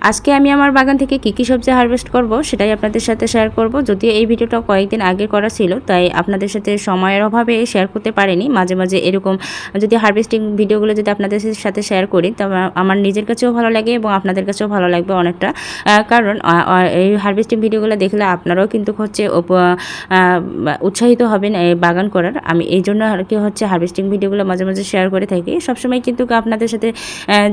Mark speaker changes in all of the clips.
Speaker 1: আজকে আমি আমার বাগান থেকে কী কী সবজি হারভেস্ট করব সেটাই আপনাদের সাথে শেয়ার করব। যদিও এই ভিডিওটা কয়েকদিন আগে করা ছিল, তাই আপনাদের সাথে সময়ের অভাবে শেয়ার করতে পারিনি। মাঝে মাঝে এরকম যদি হারভেস্টিং ভিডিওগুলো যদি আপনাদের সাথে শেয়ার করি তবে আমার নিজের কাছেও ভালো লাগে এবং আপনাদের কাছেও ভালো লাগবে অনেকটা। কারণ এই হারভেস্টিং ভিডিওগুলো দেখলে আপনারাও কিন্তু হচ্ছে উৎসাহিত হবেন এই বাগান করার। আমি এই জন্য আর কি হচ্ছে হারভেস্টিং ভিডিওগুলো মাঝে মাঝে শেয়ার করে থাকি। সবসময় কিন্তু আপনাদের সাথে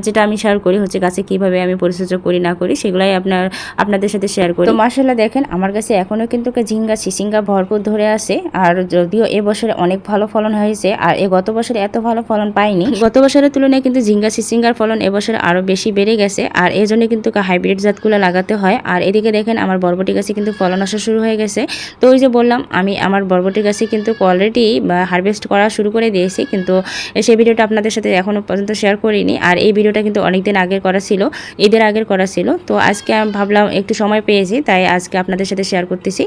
Speaker 1: যেটা আমি শেয়ার করি হচ্ছে গাছে কীভাবে আমি পরিচর্যা করি না করি সেগুলাই আপনার আপনাদের সাথে শেয়ার করি। তো মার্শাল্লাহ দেখেন আমার কাছে এখনও কিন্তু ঝিঙ্গা সিসিঙ্গা ভরপুর ধরে আছে আর যদিও এবছরে অনেক ভালো ফলন হয়েছে আর এ গত বছরে এত ভালো ফলন পাইনি। গত বছরের তুলনায় কিন্তু ঝিঙ্গা সিসিঙ্গার ফলন এবছর আরও বেশি বেড়ে গেছে আর এই জন্য কিন্তু হাইব্রিড জাতগুলো লাগাতে হয় আর এদিকে দেখেন আমার বরবটি গাছে কিন্তু ফলন আসা শুরু হয়ে গেছে। তো ওই যে বললাম আমি আমার বরবটি গাছে কিন্তু অলরেডি হারভেস্ট করা শুরু করে দিয়েছি কিন্তু সেই ভিডিওটা আপনাদের সাথে এখনও পর্যন্ত শেয়ার করিনি আর এই ভিডিওটা কিন্তু অনেকদিন আগের করা ছিল ঈদের আগের করা ছিল। তো আজকে আমি ভাবলাম একটু সময় পেয়েছি তাই আজকে আপনাদের সাথে শেয়ার করতেছি।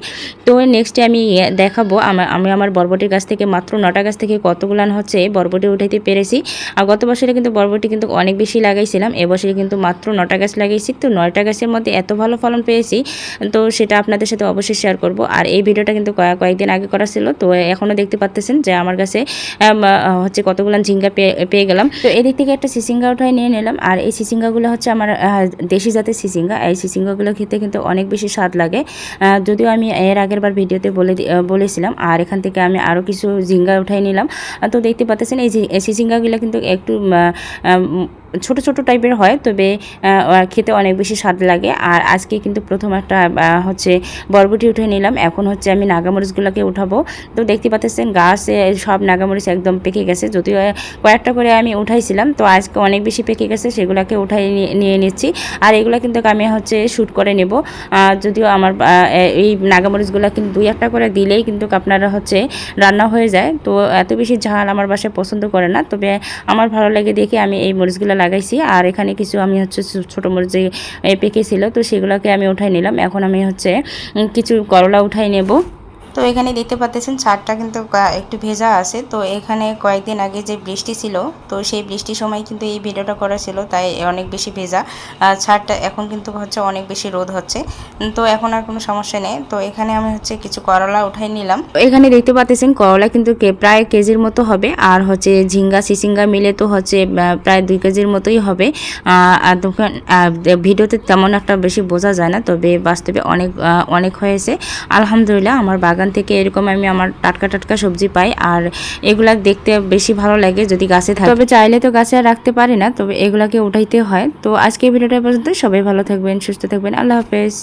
Speaker 1: তো নেক্সটে আমি দেখাবো আমি আমার বরবটির গাছ থেকে মাত্র নটা গাছ থেকে কতগুলান হচ্ছে বরবটি উঠাইতে পেরেছি। আর গত বছরে কিন্তু বরবটি কিন্তু অনেক বেশি লাগাইছিলাম এবছরে কিন্তু মাত্র নটা গাছ লাগাইছি। তো নয়টা গাছের মধ্যে এত ভালো ফলন পেয়েছি তো সেটা আপনাদের সাথে অবশ্যই শেয়ার করব। আর এই ভিডিওটা কিন্তু কয়েক- কয়েকদিন আগে করা ছিল তো এখনও দেখতে পাচ্তেছেন যে আমার কাছে হচ্ছে কতগুলো ঝিঙ্গা পেয়ে পেয়ে গেলাম। তো এদিক থেকে একটা সিসিঙ্গা উঠাই নিয়ে নিলাম আর এই সিসিঙ্গাগুলো হচ্ছে আমার আহ, দেশি জাতের সিসিঙ্গা এই সিসিঙ্গাগুলো খেতে কিন্তু অনেক বেশি স্বাদ লাগে। যদিও আমি এর আগের বার ভিডিওতে বলে বলেছিলাম, আর এখান থেকে আমি আরও কিছু ঝিঙ্গা উঠাই নিলাম। তো দেখতে পাচ্ছেন, এই সিসিঙ্গাগুলো কিন্তু একটু ছোট ছোট টাইপের হয়, তবে খেতে অনেক বেশি স্বাদ লাগে। আর আজকে কিন্তু প্রথম একটা হচ্ছে বরবটি উঠে নিলাম। এখন হচ্ছে আমি নাগামরিচগুলোকে উঠাবো। তো দেখতে পাচ্ছেন, গাছে সব নাগামরিচ একদম পেকে গেছে। যদিও কয়েকটা করে আমি উঠাইছিলাম, তো আজকে অনেক বেশি পেকে গেছে, সেগুলোকে উঠাই নিয়ে- নিচ্ছি। আর এগুলো কিন্তু আমি হচ্ছে শ্যুট করে নেব। যদিও আমার এই নাগামরিচগুলো কিন্তু দুই, একটা করে দিলেই কিন্তু আপনারা হচ্ছে রান্না হয়ে যায়। তো এত বেশি ঝাল আমার বাসায় পছন্দ করে না, তবে আমার ভালো লাগে দেখে আমি এই মরিচগুলো লাগাইছি। আর এখানে কিছু আমি হচ্ছে ছোটো মোটো যে পেকে ছিল তো সেগুলোকে আমি উঠাই নিলাম। এখন আমি হচ্ছে কিছু করলা উঠাই নেব। তো এখানে দেখতে পাচ্ছেন ছাদটা কিন্তু একটু ভেজা আছে। তো এখানে কয়েকদিন আগে যে বৃষ্টি ছিল, তো সেই বৃষ্টির সময় কিন্তু এই ভিডিওটা করা ছিল, তাই অনেক বেশি ভেজা। ছাদটা এখন কিন্তু হচ্ছে অনেক বেশি রোদ হচ্ছে। তো এখন আর কোনো সমস্যা নেই। তো এখানে আমি হচ্ছে কিছু করলা উঠাই নিলাম। এখানে দেখতে পাচ্ছেন করলা কিন্তু প্রায় কেজির মতো হবে। আর হচ্ছে ঝিঙ্গা, সিসিঙ্গা মিলে তো হচ্ছে প্রায় দুই কেজির মতোই হবে। আর ভিডিওতে তেমন একটা বেশি বোঝা যায় না, তবে বাস্তবে অনেক অনেক হয়েছে। আলহামদুলিল্লাহ, আমার বাগান থেকে এরকম আমি আমার টাটকা টাটকা সবজি পাই আর এগুলা দেখতে বেশি ভালো লাগে যদি গাছে থাকে। তবে চাইলে তো গাছে আর রাখতে পারি না, তবে এগুলাকে উঠাইতে হয়। তো আজকে ভিডিওটা পর্যন্ত সবাই ভালো থাকবেন, সুস্থ থাকবেন। আল্লাহ হাফেজ।